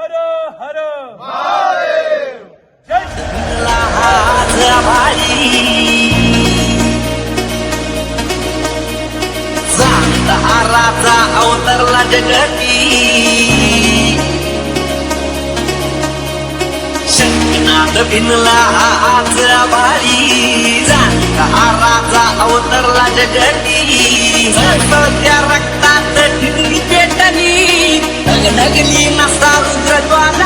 हर हर राजा अवतरला जगती शंकनाथ भिनला आज भारी जाणता हाराचा अवतरला जगती त्या रक्तात ठिणगी ګراني اغه نګلی مستا درګوان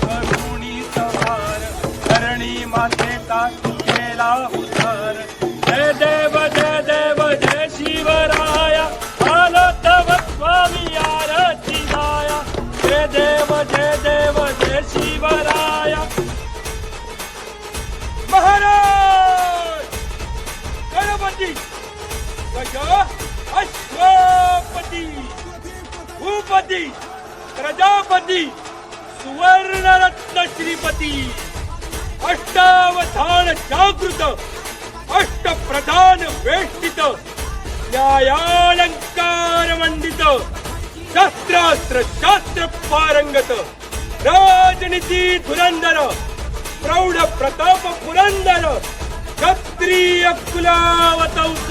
કરુણી સવાર ધરણી માથે કાકેલા ઉતર દેવ, જય દેવ, જય શિવરાય. હાલો તવ સ્વામી આરતીદાય જય દેવ જય દેવ, જય શિવરાય. મહારાજ! ગણપતિ! અશ્વપતિ ભૂપતિ! પ્રજાપતિ! सुवर्णरत्न श्रीपती. अष्टावधान जागृत अष्टप्रधान वेष्टित न्यायालंकार मंडित शस्त्रास्त्र शास्त्र पारंगत राजनीती धुरंधर प्रौढ प्रताप पुरंदर क्षत्रिय कुलावतंस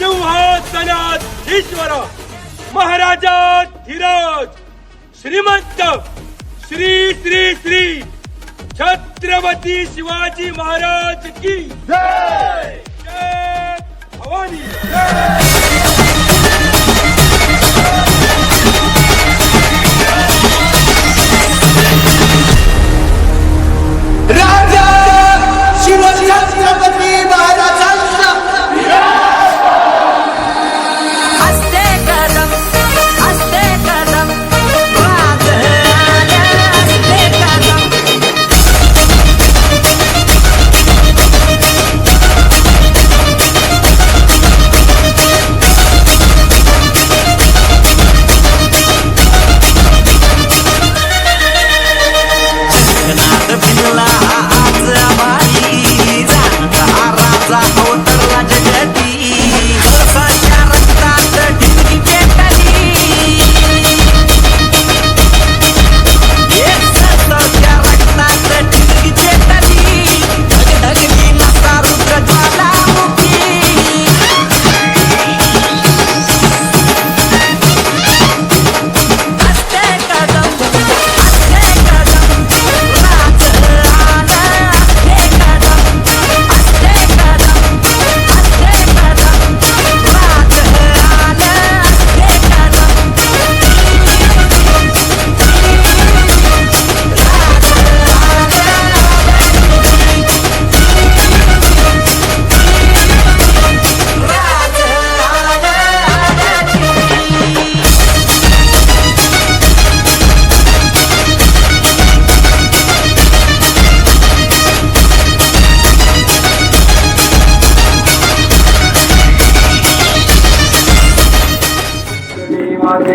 सिंहासनाधीश्वर महाराजा धीरज श्रीमंत श्री श्री श्री छत्रपती शिवाजी महाराज की जय! जय भवानी! जय!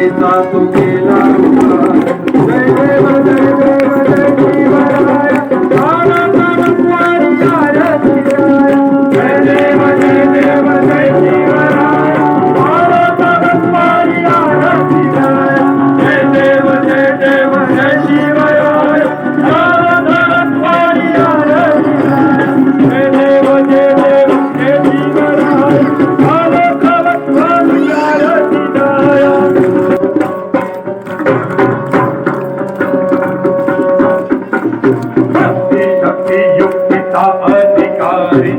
está tu que la अधिकारी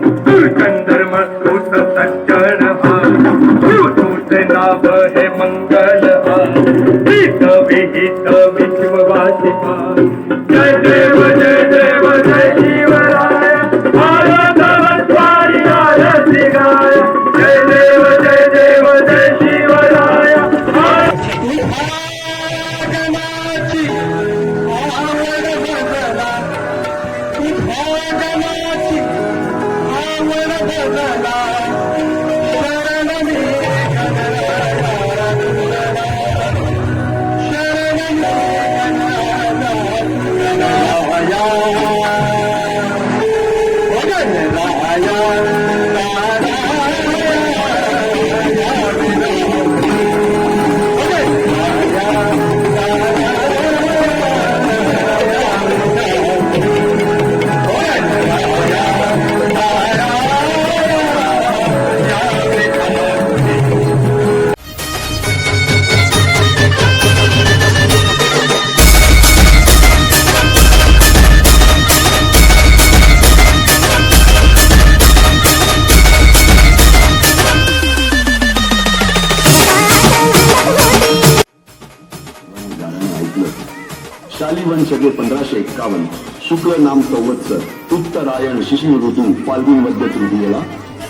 शालिवन शके पंधराशे एक्कावन्न. शुक्ल नाम संवत्सर उत्तरायण शिशिर ऋतू फाल्गुन मध्य तृतीयेला.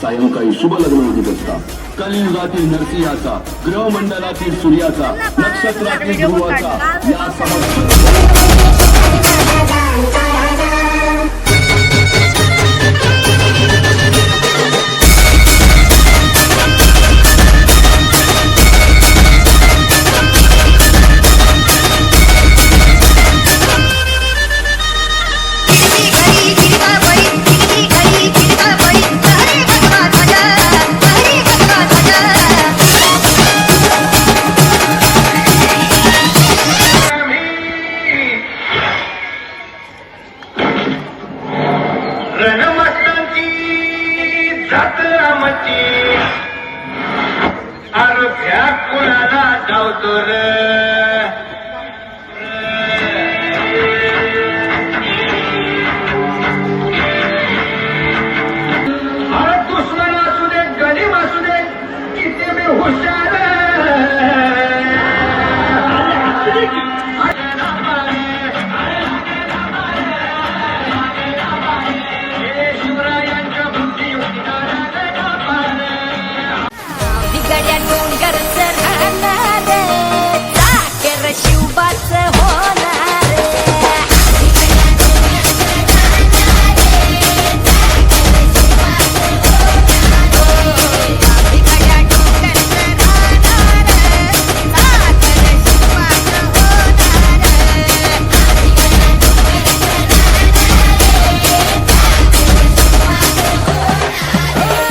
सायंकाळी शुभ लग्न होत असता कलियुगातील नरसिंहाचा ग्रहमंडलातील सूर्याचा नक्षत्रातील ध्रुवाचा या समस्त जात रामाची कुणाला धावतो रे?